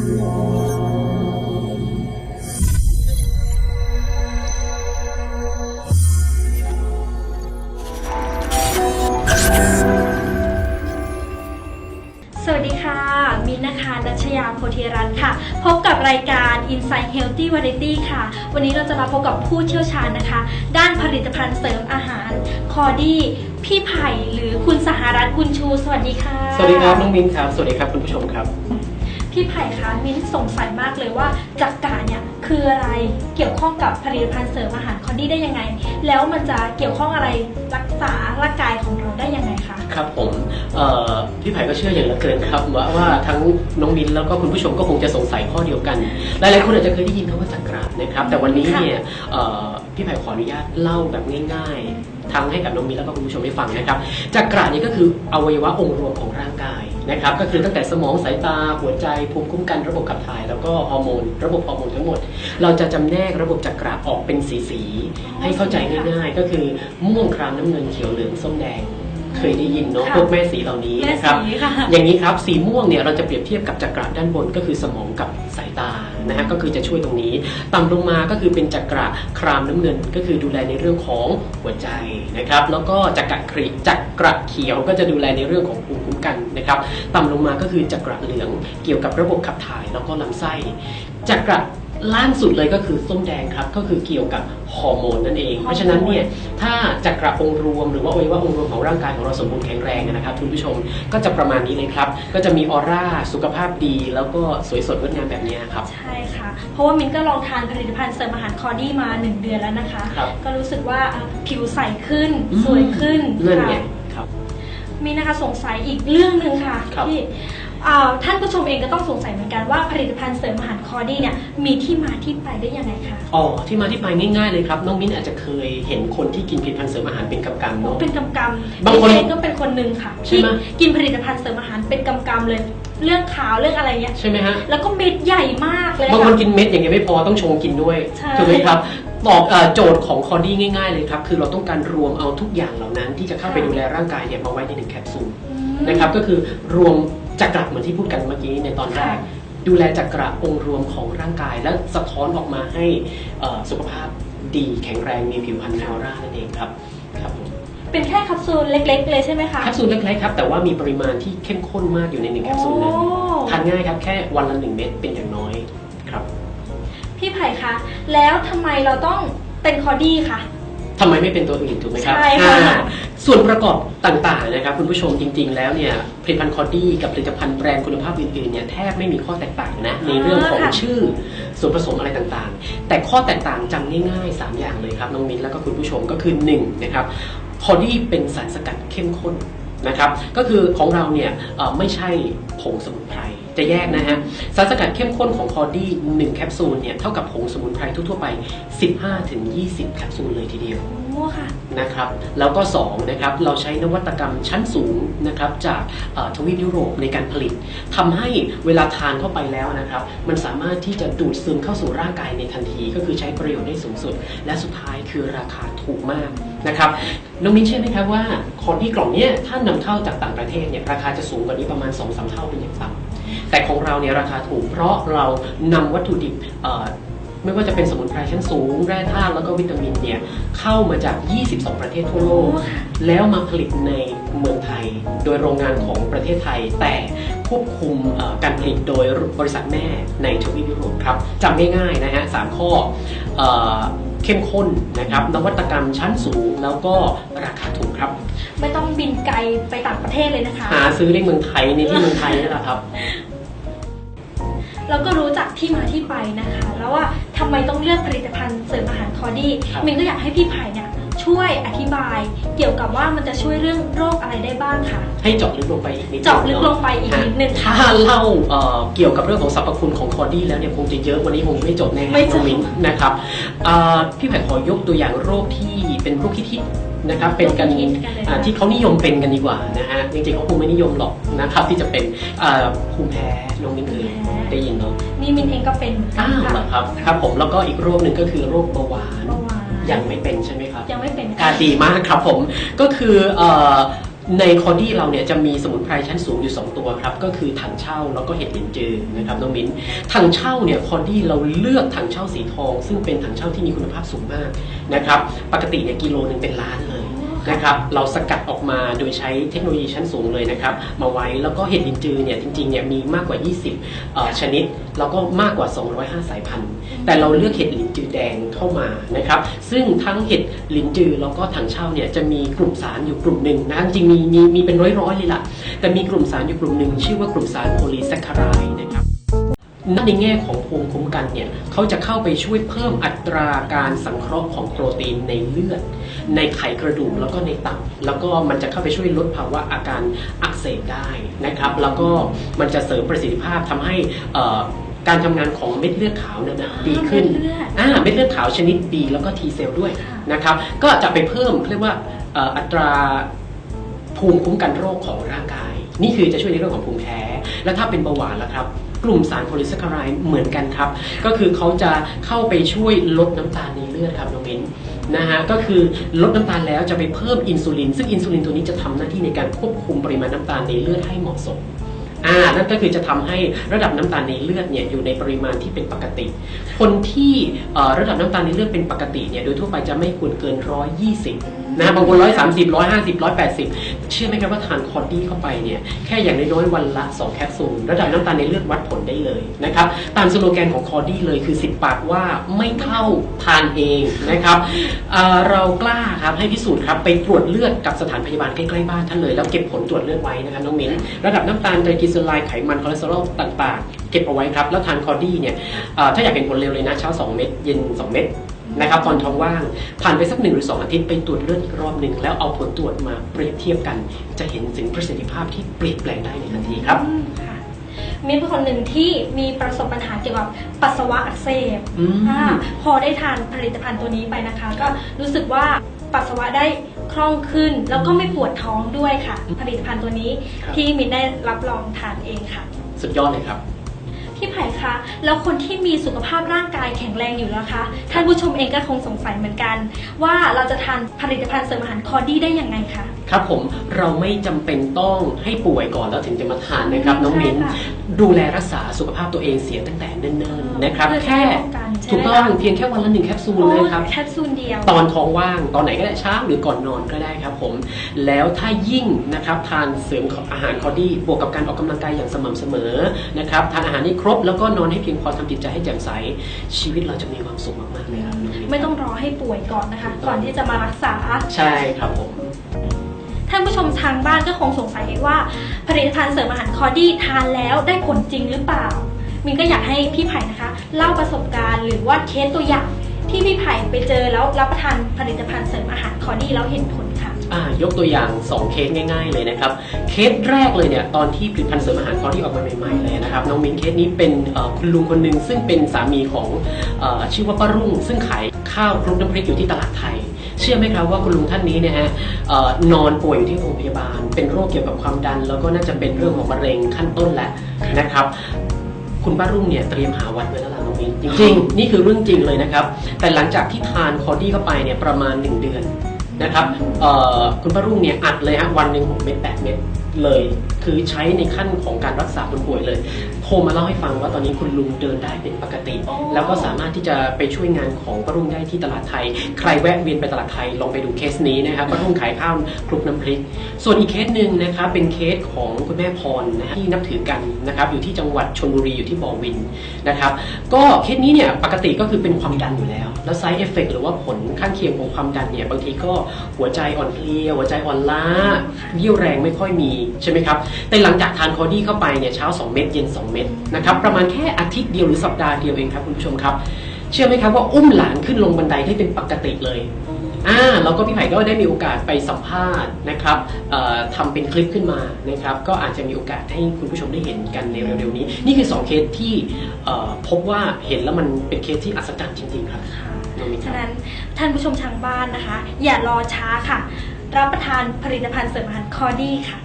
สวัสดีค่ะ มินนะคะนัชยาโพธิรัตน์ค่ะ พบกับรายการ Insight Healthy Variety ค่ะ วันนี้เราจะมาพบกับผู้เชี่ยวชาญนะคะ ด้านผลิตภัณฑ์เสริมอาหาร คอดี้ พี่ไผ่หรือคุณสหรัฐกุลชู สวัสดีค่ะ สวัสดีครับ น้องมินครับ สวัสดีครับ คุณผู้ชมครับ พี่ไผ่คะมิ้นสงสัยมากเลยว่าจักกาเนี่ยคืออะไรเกี่ยวข้องกับผลิตภัณฑ์เสริมอาหารคอดี้ได้ยังไง แล้วมันจะเกี่ยวข้องอะไรรักษาร่างกายของเราได้ยังไงคะครับผมเอ่อพี่ไผ่ก็เชื่ออย่างเหลือเกินครับว่าว่าทั้งน้องมิ้นแล้วก็คุณผู้ชมก็คงจะสงสัยข้อเดียวกัน หลายๆคนอาจจะเคยได้ยินคำว่าจักรานะครับ แต่วันนี้เนี่ยเอ่อ พี่ไผ่ขออนุญาตเล่าแบบง่ายๆทั้งให้กับน้องมิ้นแล้วก็คุณผู้ชมได้ฟังนะครับจักรานี้ก็คืออวัยวะองค์รวมของร่างกายนะครับ ก็คือตั้งแต่สมองสายตาหัวใจภูมิคุ้มกันระบบขับถ่าย แล้วก็ฮอร์โมน ระบบฮอร์โมนทั้งหมด เราจะจำแนกระบบจักระออกเป็นสีสีๆให้เข้าใจง่ายๆ ก็คือม่วงครามน้ำเงินเขียวเหลืองส้มแดงเคยได้ยินเนาะค่ะพวกแม่สีเหล่านี้แม่นะครับสีค่ะอย่างนี้ครับสีม่วงเนี่ยเราจะเปรียบเทียบกับจักระด้านบนก็คือสมองกับสายตา นะฮะก็คือจะช่วยตรงนี้ ต่ำลงมาก็คือเป็นจักระครามน้ำเงิน ก็คือดูแลในเรื่องของหัวใจนะครับแล้วก็จักระครีจักระเขียวก็จะดูแลในเรื่องของภูมิคุ้มกันนะครับต่ำลงมาก็คือจักระเหลืองเกี่ยวกับระบบขับถ่ายแล้วก็ลำไส้จักระล่างสุดเลยก็คือส้มแดงครับ ก็คือเกี่ยวกับฮอร์โมนนั่นเอง เพราะฉะนั้นเนี่ยถ้าจักระองค์รวมหรือว่าอวัยวะองค์รวมของร่างกายของเราสมบูรณ์แข็งแรงนะครับคุณผู้ชมก็จะประมาณนี้เลยครับ ก็จะมีออร่าสุขภาพดี แล้วก็สวยสดงดงามแบบนี้ครับ ใช่ค่ะ เพราะว่ามินก็ลองทานผลิตภัณฑ์เสริมอาหารคอดี้มา 1 เดือนแล้วนะคะครับก็รู้สึกว่าอะผิวใสขึ้นอืมสวยขึ้นนั่นไงค่ะครับมีนะคะสงสัยอีกเรื่องหนึ่งค่ะครับที่อ่า ท่านผู้ชมเองก็ต้องสงสัยเหมือนกันว่าผลิตภัณฑ์เสริมอาหารคอดี้เนี่ยมีที่มาที่ไปได้ยังไงคะอ๋อที่มาที่ไปง่ายๆเลยครับน้องมิ้นอาจจะเคยเห็นคนที่กินผลิตภัณฑ์เสริมอาหารเป็นกำกำเนาะเป็นกำกำบางคนดิฉัเองก็เป็นคนหนึ่งค่ะใช่ที่ไหมกินผลิตภัณฑ์เสริมอาหารเป็นกำกำเลย เรื่องขาวเรื่องอะไรเงี้ยใช่ไหมฮะ แล้วก็เม็ดใหญ่มากเลยบางคนค่ะกินเม็ดอย่างเดียวไม่พอต้องชงกินด้วยใช่ถูกไหมครับตอบเอ่อโจทย์ของคอดี้ง่าย ๆเลยครับ คือเราต้องการรวมเอาทุกอย่างเหล่านั้นที่จะเข้าไปดูแลร่างกายเนี่ยมาไว้ในหนึ่งแคปซูลอืมนะครับก็คือรวมจักระเหมือนที่พูดกันเมื่อกี้ในตอนแรกค่ะดูแลจักระองค์รวมของร่างกาย และสะท้อนออกมาให้เอ่อสุขภาพดีแข็งแรงมีผิวพรรณมีออร่านั่นเองครับครับผม เป็นแค่แคปซูลเล็ก ๆ เลยใช่ไหมคะ แคปซูลเล็กๆครับแต่ว่ามีปริมาณที่เข้มข้นมากอยู่ในหนึ่งแคปซูลนั้นโอ้ ทานง่ายครับแค่วันละหนึ่งเม็ดเป็นอย่างน้อยครับพี่ไผ่คะ แล้วทำไมเราต้องเป็นคอดี้คะ ทำไมไม่เป็นตัวอื่นถูกไหมครับใช่ค่ะ อ่าส่วนประกอบต่างๆนะครับคุณผู้ชมจริง ๆ แล้วเนี่ยผลิตภัณฑ์คอดี้กับผลิตภัณฑ์แบรนด์คุณภาพอื่นๆเนี่ยแทบไม่มีข้อแตกต่างนะในเรื่องของชื่อส่วนผสมอะไรต่างๆ แต่ข้อแตกต่างจำง่ายๆ3อย่างเลยครับน้องมิ้นแล้วก็คุณผู้ชมก็คือ1นะครับ คอดี้เป็นสารสกัดเข้มข้นนะครับ ก็คือของเราเนี่ยไม่ใช่ผงสมุนไพร จะแยกนะฮะสารสกัดเข้มข้นของคอดี้1แคปซูลเนี่ยเท่ากับผงสมุนไพรทั่วๆไป 15-20 แคปซูลเลยทีเดียวโอ้ค่ะนะครับแล้วก็2นะครับเราใช้นวัตกรรมชั้นสูงนะครับจากเอ่อทวีปยุโรปในการผลิตทำให้เวลาทานเข้าไปแล้วนะครับมันสามารถที่จะดูดซึมเข้าสู่ร่างกายในทันที ก็คือใช้ประโยชน์ได้สูงสุด และสุดท้ายคือราคาถูกมากนะครับน้องมิ้นเชื่อไหมครับว่าคอดี้กล่องเนี้ยถ้านำเข้าจากต่างประเทศเนี่ยราคาจะสูงกว่านี้ประมาณ2อสเท่าเป็นอย่างต่ำ แต่ของเราเนี่ยราคาถูกเพราะเรานำวัตถุดิบเอ่อไม่ว่าจะเป็นสมุนไพรชั้นสูง แร่ธาตุแล้วก็วิตามินเนี่ยเข้ามาจาก 22 ประเทศทั่วโลกโอ้ค่ะแล้วมาผลิตในเมืองไทย โดยโรงงานของประเทศไทย แต่ควบคุมเอ่อการผลิตโดยบริษัทแม่ในทวีปยุโรปครับจำง่ายๆนะฮะสามข้อเอ่อเข้มข้นนะครับนวัตกรรมชั้นสูงแล้วก็ราคาถูกครับ ไม่ต้องบินไกลไปต่างประเทศเลยนะคะ หาซื้อในเมืองไทยในที่เมืองไทยนี่แหละครับ เราก็รู้จักที่มาที่ไปนะคะ แล้วว่าทำไมต้องเลือกผลิตภัณฑ์เสริมอาหารคอดี้ครับมินก็อยากให้พี่ไผ่เนี่ยช่วยอธิบายเกี่ยวกับว่ามันจะช่วยเรื่องโรคอะไรได้บ้างค่ะ ให้เจาะลึกลงไปอีกนิดนึงเจาะลึกนลงไปอีกนิดนึงค่ะถ้าเล่าเอ่อเกี่ยวกับเรื่องของสรรพคุณของคอดี้แล้วเนี่ยคงจะเยอะวันนี้คงไม่จบแน่ไม่จบน้องมิ้นนะครับอ่าพี่แผ่ขอยกตัวอย่างโรคที่เป็นโรคฮิตๆ นะครับเป็นกันโรคฮิตกันเลยอ่าที่เขานิยมเป็นกันดีกว่านะฮะจริงๆเขาคงไม่นิยมหรอกนะครับที่จะเป็นอ่าภูมิแพ้น้องมิ้นเคยได้ยินเนาะนี่มินเองก็เป็นเหมือนกัอ้านวเหรอครับครับผมแล้วก็อีกโรคหนึ่งก็คือโรคเบาหวานเบาหวานยังไม่เป็นใช่ไหมครับยังไม่เป็นอ่าดีมากครับผมก็คือเอ่อในคอดี้เราเนี่ยจะมีสมุนไพรชั้นสูงอยู่ 2 ตัวครับ ก็คือถังเช่าแล้วก็เห็ดลินจือนะครับน้องมิ้นถังเช่าเนี่ยคอดี้เราเลือกถังเช่าสีทอง ซึ่งเป็นถังเช่าที่มีคุณภาพสูงมากนะครับปกติเนี่ยกิโลหนึงเป็นล้านเลย นะครับเราสกัดออกมาโดยใช้เทคโนโลยีชั้นสูงเลยนะครับมาไว้แล้วก็เห็ดลินจือเนี่ยจริงๆเนี่ยมีมากกว่า 20เอ่อชนิด แล้วก็มากกว่า 205 สายพันธุ์ แต่เราเลือกเห็ดลินจือแดงเข้ามานะครับซึ่งทั้งเห็ดลินจือแล้วก็ถังเช่าเนี่ยจะมีกลุ่มสารอยู่กลุ่มหนึ่งนะจริงมีมีมีเป็นร้อยๆเลยล่ะแต่มีกลุ่มสารอยู่กลุ่มหนึ่งชื่อว่ากลุ่มสารโพลีแซคคารายนะครับ ในแง่ของภูมิคุ้มกันเนี่ยเขาจะเข้าไปช่วยเพิ่มอัตราการสังเคราะห์ของโปรตีนในเลือด ในไขกระดูกแล้วก็ในตับแล้วก็มันจะเข้าไปช่วยลดภาวะอาการอักเสบได้นะครับ แล้วก็มันจะเสริมประสิทธิภาพทำให้เอ่อการทำงานของเม็ดเลือดขาวเนี่ยนะดีขึ้นเม็ดเลือดอ่าเม็ดเลือดขาวชนิด B แล้วก็ T เซลล์ด้วยค่ะนะครับ ก็จะไปเพิ่มเรียกว่าเอ่ออัตราภูมิคุ้มกันโรคของร่างกาย นี่คือจะช่วยในเรื่องของภูมิแพ้ แล้วถ้าเป็นเบาหวานล่ะครับ กลุ่มสารโพลีแซคคารายเหมือนกันครับ ก็คือเขาจะเข้าไปช่วยลดน้ำตาลในเลือดครับน้องมิ้นนะฮะก็คือลดน้ำตาลแล้วจะไปเพิ่มอินซูลิน ซึ่งอินซูลินตัวนี้จะทำหน้าที่ในการควบคุมปริมาณน้ำตาลในเลือดให้เหมาะสม อ่านั่นก็คือจะทำให้ระดับน้ำตาลในเลือดเนี่ยอยู่ในปริมาณที่เป็นปกติ คนที่ระดับน้ำตาลในเลือดเป็นปกติเนี่ยโดยทั่วไปจะไม่ควรเกิน120นะบางคน130 150 180เชื่อไหมครับว่าทานคอร์ดี้เข้าไปเนี่ยแค่อย่างน้อยๆวันละ 2 แคปซูลระดับน้ำตาลในเลือดวัดผลได้เลยนะครับตามสโลแกนของคอร์ดี้เลยคือ 10 ปากว่าไม่เท่าทานเองนะครับเเรากล้าครับให้พิสูจน์ครับไปตรวจเลือดกับสถานพยาบาลใกล้ๆบ้านท่านเลย แล้วเก็บผลตรวจเลือดไว้นะครับน้องมิ้นระดับน้ำตาลไตรกลีเซอไรด์ไขมันคอเลสเตอรอลต่างๆ เก็บเอาไว้ครับ แล้วทานคอร์ดี้เนี่ยเอ่อถ้าอยากเห็นผลเร็วเลยนะเช้า 2 เม็ดเย็น 2 เม็ดนะครับตอนท้องว่าง ผ่านไปสักหนึ่งหรือ2อาทิตย์ไปตรวจเลือดอีกรอบหนึ่งแล้วเอาผลตรวจมาเปรียบเทียบกัน จะเห็นถึงประสิทธิภาพที่เปลี่ยนแปลงได้ในทันทีครับอืมค่ะมิ้นเป็นคนหนึ่งที่มีประสบปัญหาเกี่ยวกับปัสสาวะอักเสบอืมอ่าพอได้ทานผลิตภัณฑ์ตัวนี้ไปนะคะ ก็รู้สึกว่าปัสสาวะได้ คล่องขึ้น แล้วก็ไม่ปวดท้องด้วยค่ะ ผลิตภัณฑ์ตัวนี้ครับ ที่มิ้นได้รับรองทานเองค่ะ สุดยอดเลยครับ พี่ไผ่คะแล้วคนที่มีสุขภาพร่างกายแข็งแรงอยู่แล้วคะ ท่านผู้ชมเองก็คงสงสัยเหมือนกัน ว่าเราจะทานผลิตภัณฑ์เสริมอาหารคอร์ดี้ได้ยังไงคะ ครับผมเราไม่จำเป็นต้องให้ป่วยก่อนแล้วถึงจะมาทานนะครับ น้องมิ้นใช่ค่ะดูแลรักษาสุขภาพตัวเองเสียตั้งแต่เนิ่นๆนะครับ เพื่อจะแค่ได้ป้องกันใช่ไหมถูกต้องคะ เพียงแค่วันละหนึ่งแคปซูลโอ้นะครับ แคปซูลเดียว ตอนท้องว่างตอนไหนก็ได้เช้าหรือก่อนนอนก็ได้ครับผม แล้วถ้ายิ่งนะครับทานเสริมอาหารคอดี้บวกกับการออกกำลังกายอย่างสม่ำเสมอนะครับทานอาหารให้ครบแล้วก็นอนให้เพียงพอทำจิตใจให้แจ่มใส ชีวิตเราจะมีความสุขมากๆเลยครับน้องมิ้นไม่ต้องรอให้ป่วยก่อนนะคะ ก่อนที่จะมารักษา ใช่ครับผมท่านผู้ชมทางบ้านก็คงสงสัยว่า ผลิตภัณฑ์เสริมอาหารคอดี้ทานแล้วได้ผลจริงหรือเปล่า มินก็อยากให้พี่ไผ่นะคะ เล่าประสบการณ์หรือว่าเคสตัวอย่างที่พี่ไผ่ไปเจอแล้วรับประทานผลิตภัณฑ์เสริมอาหารคอดี้แล้วเห็นผลค่ะอ่ายกตัวอย่าง 2 เคสง่าย ๆ เลยนะครับ เคสแรกเลยเนี่ยตอนที่ผลิตภัณฑ์เสริมอาหารคอที่ออกมาใหม่ๆเลยนะครับน้องมิ้นเคสนี้เป็นคุณลุงคนหนึ่งซึ่งเป็นสามีของอชื่อว่าป้ารุ่ง ซึ่งขายข้าวคลุกน้ำพริกอยู่ที่ตลาดไทย เชื่อไหมครับว่าคุณลุงท่านนี้เนี่ยฮะเอ่อนอนป่วยอยู่ที่โรงพยาบาล เป็นโรคเกี่ยวกับความดัน แล้วก็น่าจะเป็นเรื่องของมะเร็งขั้นต้นแหละนะครับคุณป้ารุ่งเนี่ยเตรียมหาวัดไว้แล้วล่ะน้องมิ้นจริงๆ นี่คือเรื่องจริงเลยนะครับ แต่หลังจากที่ทานคอดี้เข้าไปเนี่ยประมาณ 1 เดือนนะครับเอ่อคุณป้ารุ่งเนี่ยอัดเลยฮะวันหนึ่งหกเม็ดแปดเม็ดเลย คือใช้ในขั้นของการรักษาคนป่วยเลยโทรมาเล่าให้ฟังว่าตอนนี้คุณลุงเดินได้เป็นปกติอ๋อแล้วก็สามารถที่จะไปช่วยงานของป้ารุ่งได้ที่ตลาดไทย ใครแวะเวียนไปตลาดไทยลองไปดูเคสนี้นะครับป้ารุ่งขายข้าวคลุกน้ำพริก ส่วนอีกเคสหนึ่งนะครับเป็นเคสของคุณแม่พรนะฮะที่นับถือกันนะครับอยู่ที่จังหวัดชนบุรีอยู่ที่บ่อวินนะครับก็เคสนี้เนี่ยปกติก็คือเป็นความดันอยู่แล้ว แล้วไซ d ์เอฟเฟกหรือว่าผลข้างเคียงของความดันเนี่ยบางทีก็หัวใจอ่อนเพลียหัวใจอ่อนล้าเรี่ยวแรงไม่ค่อยมีใช่ไหมครับแต่หลังจากทานคอดี้เข้าไปเนี่ยเช้า 2 เม็ดเย็น 2 เม็ดนะครับประมาณแค่อาทิตย์เดียวหรือสัปดาห์เดียวเองครับคุณผู้ชมครับ เชื่อไหมครับว่าอุ้มหลานขึ้นลงบันไดได้เป็นปกติเลยอ่าแล้วก็พี่ไผ่ก็ได้มีโอกาสไปสัมภาษณ์นะครับเอ่อทำเป็นคลิปขึ้นมานะครับ ก็อาจจะมีโอกาสให้คุณผู้ชมได้เห็นกันในเร็วๆนี้ นี่คือ 2 เคสที่เอ่อพบว่าเห็นแล้วมันเป็นเคสที่อัศจรรย์จริงๆครับน้องมิ้นคฉะรับนั้นท่านผู้ชมทางบ้านนะคะ อย่ารอช้าค่ะ รับประทานผลิตภัณฑ์เสริมอาหารคอร์ดี้ค่ะ